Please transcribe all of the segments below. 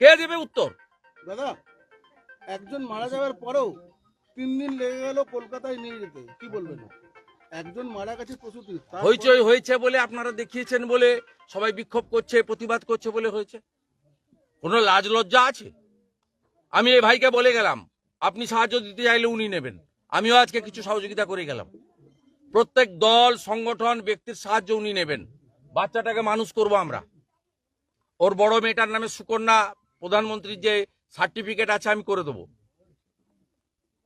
কে দেবে উত্তর? দাদা একজন মারা যাওয়ার পরেও তিন দিন লেগে গেল কলকাতায় নিয়ে যেতে। কি বলবেন? একজন মারা গেছে প্রসূতি হইচই হয়েছে বলে আপনারা দেখিয়েছেন বলে সবাই বিক্ষোভ করছে প্রতিবাদ করছে বলে হয়েছে। কোনো লাজ লজ্জা আছে? আমি এই ভাইকে বলে গেলাম আপনি সাহায্য দিতে চাইলে উনি নেবেন। আমিও আজকে কিছু সহযোগিতা করে গেলাম। প্রত্যেক দল সংগঠন ব্যক্তির সাহায্য উনি নেবেন। বাচ্চাটাকে মানুষ করব আমরা। ওর বড় মেয়েটার নামে সুকন্যা প্রধানমন্ত্রীর যে সার্টিফিকেট আছে আমি করে দেবো।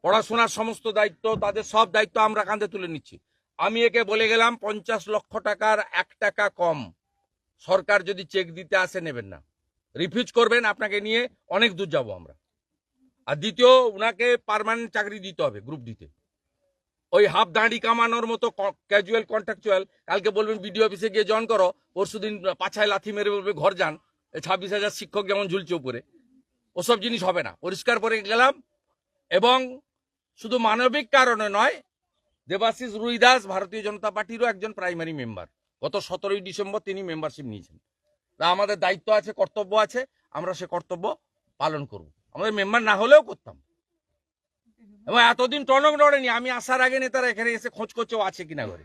পড়াশোনার সমস্ত দায়িত্ব, তাদের সব দায়িত্ব আমরা কাঁধে তুলে নিচ্ছি। আমি একে বলে গেলাম, পঞ্চাশ লক্ষ টাকার এক টাকা কম। সরকার যদি চেক দিতে আসে, নেবেন না। রিফিউজ করবেন, আপনাকে নিয়ে অনেক দূর যাব আমরা। আর দ্বিতীয়, উনাকে পার্মানেন্ট চাকরি দিতে হবে গ্রুপ দিতে ওই হাফ দাঁড়ি কামানোর মতো ক্যাজুয়াল কন্ট্রাকচুয়াল কালকে বলবেন বিডিও অফিসে গিয়ে জয়েন করো, পরশুদিন পাছায় লাথি মেরে বলবে, ঘর যান। ছাব্বিশ হাজার শিক্ষক যেমন ঝুলছে উপরে, ওসব জিনিস হবে না। পরিষ্কার করে গেলাম এবং শুধু মানবিক কারণে নয়, দেবাশিস রুইদাস ভারতীয় জনতা পার্টিরও একজন প্রাইমারি মেম্বার গত সতেরোই ডিসেম্বর তিনি মেম্বারশিপ নিয়েছেন। তা আমাদের দায়িত্ব আছে, কর্তব্য আছে, আমরা সে কর্তব্য পালন করব। আমাদের মেম্বার না হলেও করতাম। এবং এতদিন টনক নড়েনি, আমি আসার আগে নেতারা এখানে এসে খোঁজ করছে ও আছে কিনা ঘরে।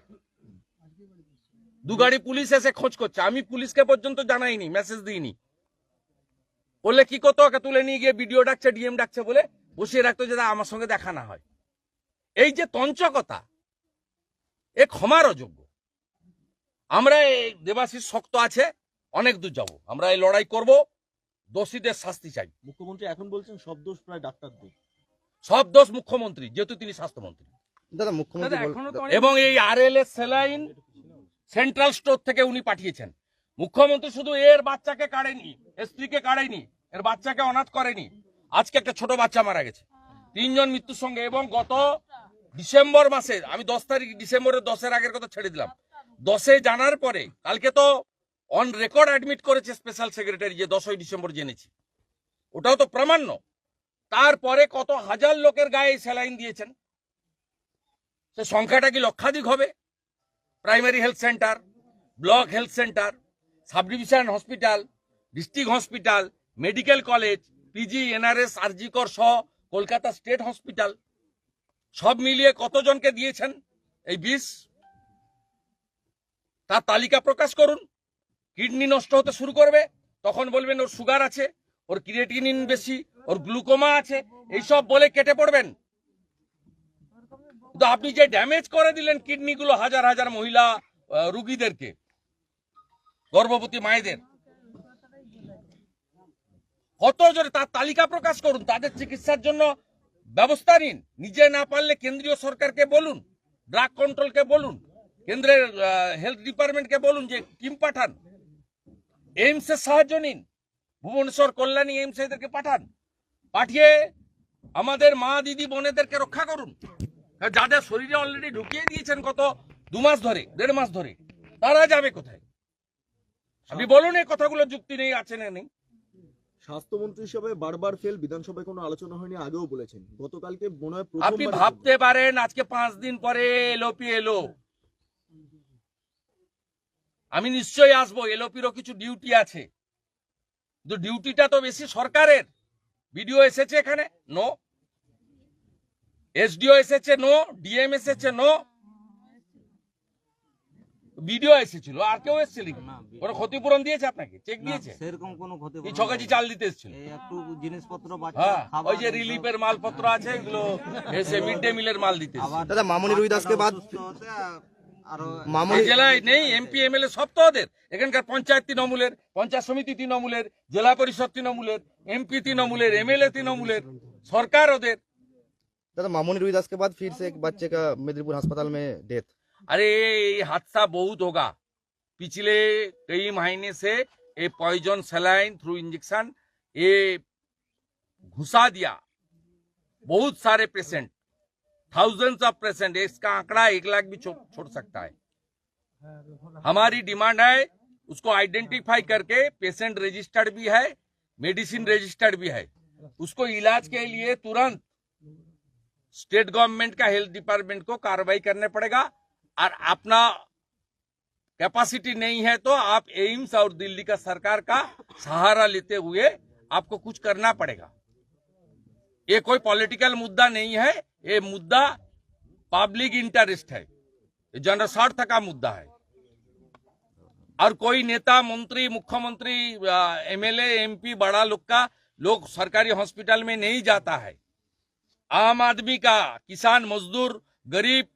দু গাড়ি পুলিশ এসে খোঁজ করছে। আমি পুলিশকে পর্যন্ত জানাইনি মেসেজ দিইনি। বললে কি করতো ওকে তুলে নিয়ে গিয়ে ভিডিও ডাকছে ডিএম ডাকছে বলে বসিয়ে রাখতো যাতে আমার সঙ্গে দেখা না হয়। এই যে তঞ্চকতা এ ক্ষমার অযোগ্য আমরা এই দেবাশিস শক্ত আছে অনেক দূর যাব। আমরা এই লড়াই করব দোষীদের শাস্তি চাই। মুখ্যমন্ত্রী এখন বলছেন সব দোষ প্রায় ডাক্তারদের। সব দোষ মুখ্যমন্ত্রী যেহেতু তিনি স্বাস্থ্যমন্ত্রী। দাদা মুখ্যমন্ত্রী এবং এই R L S saline central store থেকে উনি পাঠিয়েছেন। মুখ্যমন্ত্রী শুধু এর বাচ্চাকে কাড়েনি স্ত্রীকে কাড়েনি, এর বাচ্চাকে অনাথ করেনি। আজকে একটা ছোট বাচ্চা মারা গেছে। তিনজন মৃত্যুর সঙ্গে এবং গত ডিসেম্বর মাসে, আমি দশ তারিখ ডিসেম্বরের দশের আগের কথা ছেড়ে দিলাম। দশে জানার পরে, কালকে তো অন রেকর্ড অ্যাডমিট করেছে স্পেশাল সেক্রেটারি যে দশই ডিসেম্বর জেনেছি। ওটাও তো প্রামাণ্য। তারপরে কত হাজার লোকের গায়ে স্যালাইন দিয়েছেন। সে সংখ্যাটা কি লক্ষাধিক হবে? Primary health centre, block health centre sub division hospital, district hospital, medical college PG NRS RG Kar সহ কলকাতা স্টেট হসপিটাল। সব মিলিয়ে কতজনকে দিয়েছেন এই বিষ? তার তালিকা প্রকাশ করুন। কিডনি নষ্ট হতে শুরু করবে। তখন বলবেন ওর সুগার আছে, ওর ক্রিয়েটিনিন বেশি, ওর গ্লুকোমা আছে। এইসব বলে কেটে পড়বেন। কিন্তু আপনি যে ড্যামেজ করে দিলেন কিডনিগুলো হাজার হাজার মহিলা রুগীদেরকে, গর্ভবতী মায়েদের। কত জোরে তার তালিকা প্রকাশ করুন, তাদের চিকিৎসার জন্য ব্যবস্থা নিন। নিজে না পারলে কেন্দ্রীয় সরকারকে বলুন ড্রাগ কন্ট্রোলকে বলুন, কেন্দ্রের হেলথ ডিপার্টমেন্টকে বলুন যে টিম পাঠান। এইমসের সাহায্য নিন। ভুবনেশ্বর কল্যাণী এইমস এদেরকে পাঠান। পাঠিয়ে আমাদের মা, দিদি, বোনেদেরকে রক্ষা করুন। যাদের শরীরে অলরেডি ঢুকিয়ে দিয়েছেন কত? দু মাস ধরে দেড় মাস ধরে। তারা যাবে কোথায়? আপনি বলুন এই কথাগুলো যুক্তি নেই আছে না নেই? স্বাস্থ্যমন্ত্রী হিসেবে বারবার ফেল বিধানসভায় কোনো আলোচনা হয়নি আগেও বলেছেন। গতকালকে মনে হয় আপনি ভাবতে পারেন আজকে পাঁচ দিন পরে এলোপি এলো। আমি নিশ্চয়ই আসব এলোপিরও কিছু ডিউটি আছে। কিন্তু ডিউটিটা তো বেশি সরকারের। বিডিও এসেছে এখানে? নো এসডিও এসেছে নো ডিএম এসেছে নো বিডিও এসেছিল আর কেউ এসেছিল? কোনো ক্ষতিপূরণ দিয়েছে আপনাকে? চেক দিয়েছে? সেরকম কোনো ক্ষতি এই ছ কেজি চাল দিতে এসেছিল। একটু জিনিসপত্র বাচ্চা হ্যাঁ ওই যে রিলিফের মালপত্র আছে এগুলো এসে মিড ডে মিলের মাল দিতে দাদা মামনি রুইদাসকে বাদ অসুস্থ হতে আ- আরও মামনি এই জেলায় নেই এমপি এমএলএ সব তো ওদের। এখানকার পঞ্চায়েত তৃণমূলের পঞ্চায়েত সমিতি তৃণমূলের জেলা পরিষদ তৃণমূলের এমপি তৃণমূলের এমএলএ তৃণমূলের সরকার ওদের। दादा मामूनी रुईदास के बाद फिर से एक बच्चे का मेदिनीपुर अस्पताल में डेथ। अरे, ये हादसा बहुत होगा। पिछले कई महीने से ये पॉइजन सलाइन थ्रू इंजेक्शन ये घुसा दिया। बहुत सारे पेशेंट थाउजेंड्स ऑफ़ पेशेंट इसका आंकड़ा एक लाख भी छोड़ सकता है। हमारी डिमांड है, उसको आइडेंटिफाई करके पेशेंट रजिस्टर्ड भी है मेडिसिन रजिस्टर्ड भी है। उसको इलाज के लिए तुरंत स्टेट गवर्नमेंट का हेल्थ डिपार्टमेंट को कार्रवाई करने पड़ेगा और अपना कैपेसिटी नहीं है तो आप एम्स और दिल्ली का सरकार का सहारा लेते हुए आपको कुछ करना पड़ेगा। ये कोई पॉलिटिकल मुद्दा नहीं है, ये मुद्दा पब्लिक इंटरेस्ट है जनस्वार्थ का मुद्दा है। और कोई नेता, मंत्री, मुख्यमंत्री, एमएलए, एमपी, बड़ा लोग का, लोग सरकारी हॉस्पिटल में नहीं जाता है। आम आदमी का किसान मजदूर, गरीब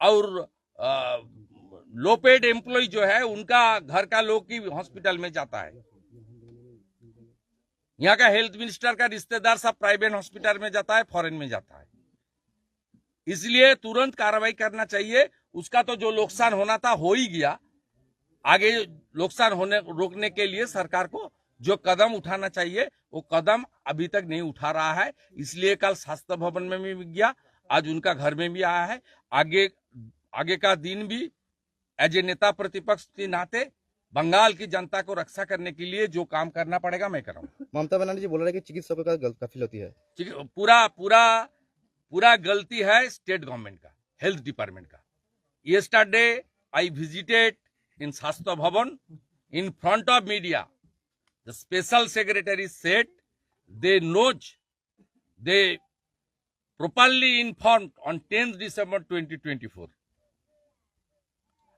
और लो पेड एम्प्लॉय जो है, उनका घर का लोग ही हॉस्पिटल में जाता है। यहाँ का हेल्थ मिनिस्टर का रिश्तेदार सब प्राइवेट हॉस्पिटल में जाता है, फॉरेन में जाता है। इसलिए तुरंत कार्रवाई करना चाहिए। उसका तो जो नुकसान होना था, हो ही गया। आगे नुकसान होने, रोकने के लिए सरकार को जो कदम उठाना चाहिए वो कदम अभी तक नहीं उठा रहा है। इसलिए कल शास्त्र भवन में भी गया आज उनका घर में भी आया है। आगे आगे का दिन भी एज ए नेता प्रतिपक्ष के नाते बंगाल की जनता को रक्षा करने के लिए जो काम करना पड़ेगा मैं करूँगा ममता बनर्जी बोल रहे कि चिकित्सकों का गलत गाफिलती है। है, पूरा पूरा पूरा गलती है स्टेट गवर्नमेंट का हेल्थ डिपार्टमेंट का। Yesterday i visited in shastha bhavan in front of media the special secretary said they knows, they properly informed on 10th december 2024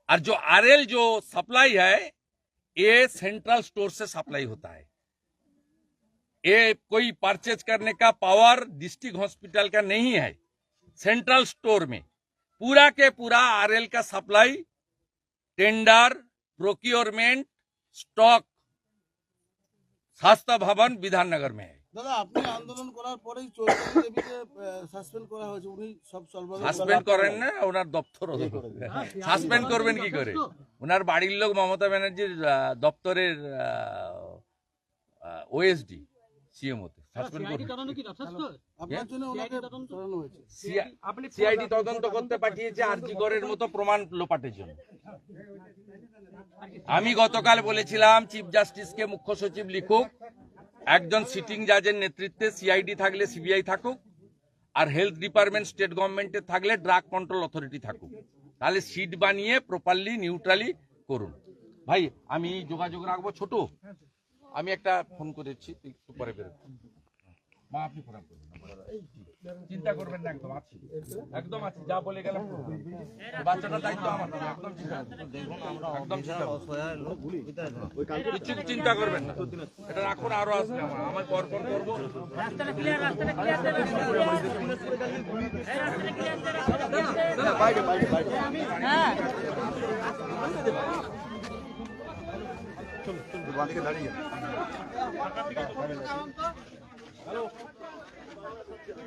और जो आरएल जो सप्लाई है, ये सेंट्रल स्टोर से सप्लाई होता है। ये कोई परचेज करने का पावर डिस्ट्रिक्ट हॉस्पिटल का नहीं है। सेंट्रल स्टोर में पूरा के पूरा आरएल का सप्लाई टेंडर प्रोक्योरमेंट स्टॉक স্বাস্থ্য ভবন বিধাননগর में দাদা আপনি আন্দোলন করার পরেই চৌধুরী দেবীকে সাসপেন্ড করা হয়েছে। উনি সব সাসপেন্ড করেন না ওনার দপ্তর সাসপেন্ড করবেন কি করে? ওনার বাড়ির লোক মমতা ব্যানার্জির আহ, দপ্তরের ওএসডি সিএমওতে সিআইডি তদন্ত করতে পাঠিয়েছে আরজি গড়ের মতো প্রমাণ লোপাটের জন্য। আমি গতকাল বলেছিলাম চিফ জাস্টিসকে মুখ্য সচিব লিখুক। একজন সিটিং জাজের নেতৃত্বে সিআইডি থাকলে সিবিআই থাকুক আর হেলথ ডিপার্টমেন্ট স্টেট গভর্নমেন্টের থাকলে ড্রাগ কন্ট্রোল অথরিটি থাকুক। তাহলে সিট বানিয়ে প্রপারলি নিউট্রালি করুন। ভাই আমি যোগাযোগ রাখব ছোট? আমি একটা ফোন করেছি একটু পরে বেরোবো মা আপনি ফোন করবেন চিন্তা করবেন না একদম আছি। একদম আছি যা বলে গেলাম। করব। বাচ্চাটার দায়িত্ব আমার একদম চিন্তা করবেন না। দেখুন আমরা একদম চিন্তা করবেন না। অসহায় লোক বুঝতে পারছেন? কিছু চিন্তা করবেন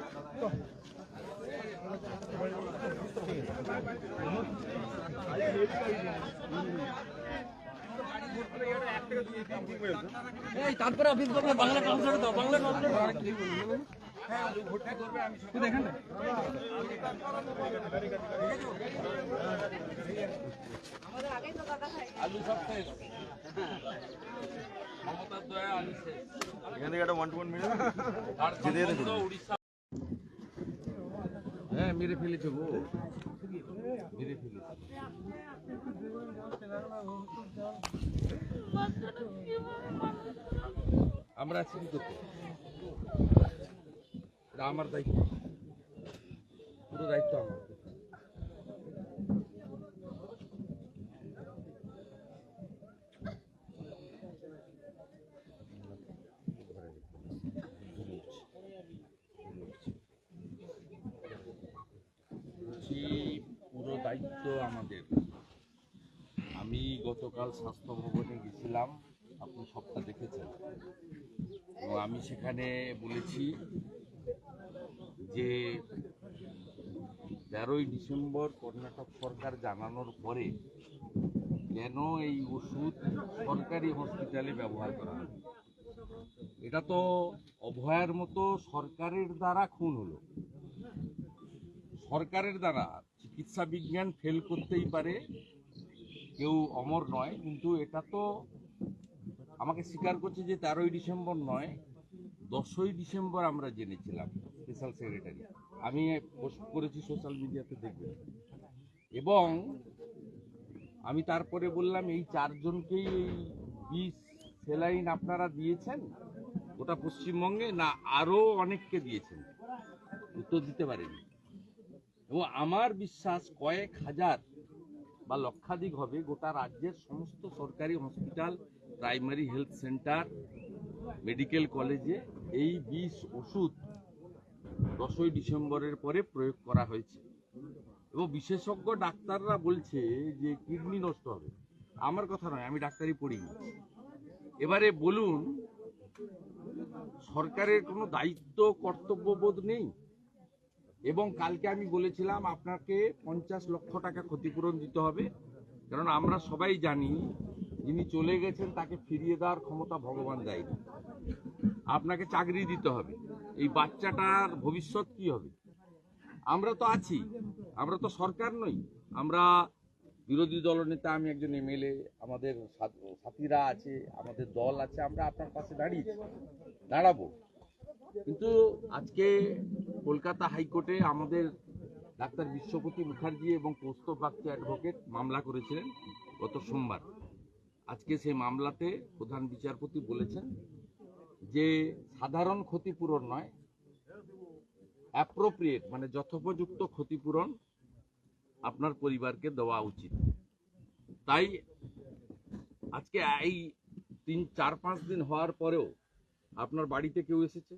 না এটা রাখুন আরও আসবে আমার আমার পর পর করব আলু সব আলু শেষ ঝাড়খণ্ড, উড়িষ্যা হ্যাঁ মেরে ফেলেছে গো মেরে আমরা আছি কি আমার দায়িত্ব। পুরো দায়িত্ব আমার বলছি পুরো দায়িত্ব আমাদের। আমি গতকাল স্বাস্থ্য ভবনে গেছিলাম, আপনি সবটা দেখেছেন। এবং আমি সেখানে বলেছি যে, তেরোই ডিসেম্বর কর্ণাটক সরকার জানানোর পরে কেন এই ওষুধ সরকারি হসপিটালে ব্যবহার করা হয়? এটা তো অভয়ার মতো সরকারের দ্বারা খুন হলো। সরকারের দ্বারা চিকিৎসা বিজ্ঞান ফেল করতেই পারে। কেউ অমর নয়, কিন্তু এটা তো আমাকে স্বীকার করছে যে তেরোই ডিসেম্বর নয়, দশই ডিসেম্বর আমরা জেনেছিলাম স্পেশাল সেক্রেটারি আমি পোস্ট করেছি সোশ্যাল মিডিয়াতে দেখবেন। এবং আমি তারপরে বললাম, এই চারজনকেই এই বিষ সেলাইন আপনারা দিয়েছেন? গোটা পশ্চিমবঙ্গে? না, আরও অনেককে দিয়েছেন। উত্তর দিতে পারেনি। এবং আমার বিশ্বাস কয়েক হাজার বা লক্ষাধিক হবে গোটা রাজ্যের সমস্ত সরকারি hospital, primary health centre, medical কলেজে এই বিষ ওষুধ দশই ডিসেম্বরের পরে প্রয়োগ করা হয়েছে। এবং বিশেষজ্ঞ ডাক্তাররা বলছে যে কিডনি নষ্ট হবে। আমার কথা নয়, আমি ডাক্তারি পড়িনি। এবারে বলুন, সরকারের কোনো দায়িত্ব, কর্তব্যবোধ নেই? এবং কালকে আমি বলেছিলাম আপনাকে পঞ্চাশ লক্ষ টাকা ক্ষতিপূরণ দিতে হবে। কারণ আমরা সবাই জানি, যিনি চলে গেছেন তাকে ফিরিয়ে দেওয়ার ক্ষমতা ভগবান দেয়নি। আপনাকে চাকরি দিতে হবে। এই বাচ্চাটার ভবিষ্যৎ কি হবে? আমরা তো আছি, আমরা তো সরকার নই। আমরা বিরোধী দলনেতা আমি একজন এমএলএ, আমাদের সাথীরা আছে, আমাদের দল আছে, আমরা আপনার পাশে দাঁড়িয়েছি, দাঁড়াবো। কিন্তু আজকে কলকাতা হাইকোর্টে আমাদের ডাক্তার বিশ্বপতি মুখার্জি এবং কৌস্তব বাগচি অ্যাডভোকেট মামলা করেছিলেন গত সোমবার। আজকে সেই মামলাতে প্রধান বিচারপতি বলেছেন যে সাধারণ ক্ষতিপূরণ নয় অ্যাপ্রোপ্রিয়েট মানে যথোপযুক্ত ক্ষতিপূরণ আপনার পরিবারকে দেওয়া উচিত। তাই আজকে এই তিন, চার, পাঁচ দিন হওয়ার পরেও আপনার বাড়িতে কেউ এসেছে?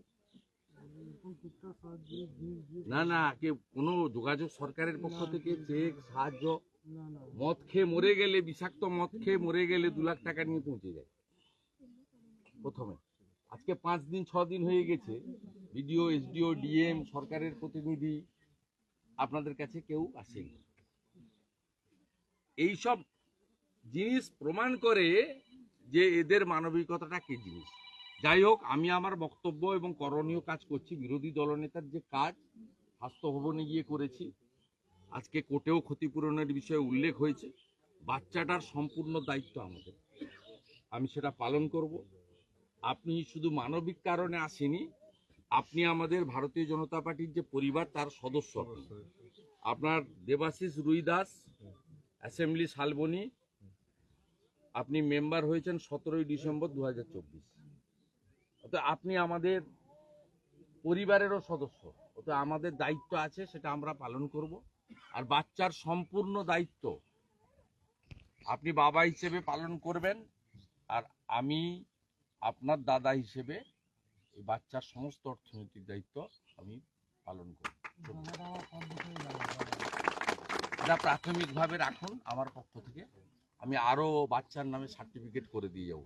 না না কেউ কোনো যোগাযোগ সরকারের পক্ষ থেকে চেক সাহায্য মদ খেয়ে মরে গেলে বিষাক্ত মদ খেয়ে মরে গেলে দু লাখ টাকা নিয়ে পৌঁছে যায়। প্রথমে। আজকে পাঁচ দিন ছ দিন হয়ে গেছে। বিডিও এসডিও ডিএম সরকারের প্রতিনিধি আপনাদের কাছে কেউ আসেনি। এইসব জিনিস প্রমাণ করে যে এদের মানবিকতাটা কি জিনিস? যাই হোক, আমি আমার বক্তব্য এবং করণীয় কাজ করছি, বিরোধী দলনেতার যে কাজ, স্বাস্থ্য ভবনে গিয়ে করেছি। আজকে কোর্টেও ক্ষতিপূরণের বিষয়ে উল্লেখ হয়েছে। বাচ্চাটার সম্পূর্ণ দায়িত্ব আমাদের। আমি সেটা পালন করব। আপনি শুধু মানবিক কারণে আসেনি, আপনি আমাদের ভারতীয় জনতা পার্টির যে পরিবার, তার সদস্য আপনি। আপনার দেবাশিস রুই দাস অ্যাসেম্বলি শালবনী, আপনি মেম্বার হয়েছেন সতেরোই ডিসেম্বর দু হাজার চব্বিশ। অর্থাৎ আপনি আমাদের পরিবারেরও সদস্য অর্থাৎ আমাদের দায়িত্ব আছে, সেটা আমরা পালন করব। আর বাচ্চার সম্পূর্ণ দায়িত্ব আপনি বাবা হিসেবে পালন করবেন, আর আমি আপনার দাদা হিসেবে এই বাচ্চার সমস্ত অর্থনৈতিক দায়িত্ব আমি পালন করব। এটা প্রাথমিকভাবে রাখুন, আমার পক্ষ থেকে। আমি আরও বাচ্চার নামে সার্টিফিকেট করে দিয়ে যাব।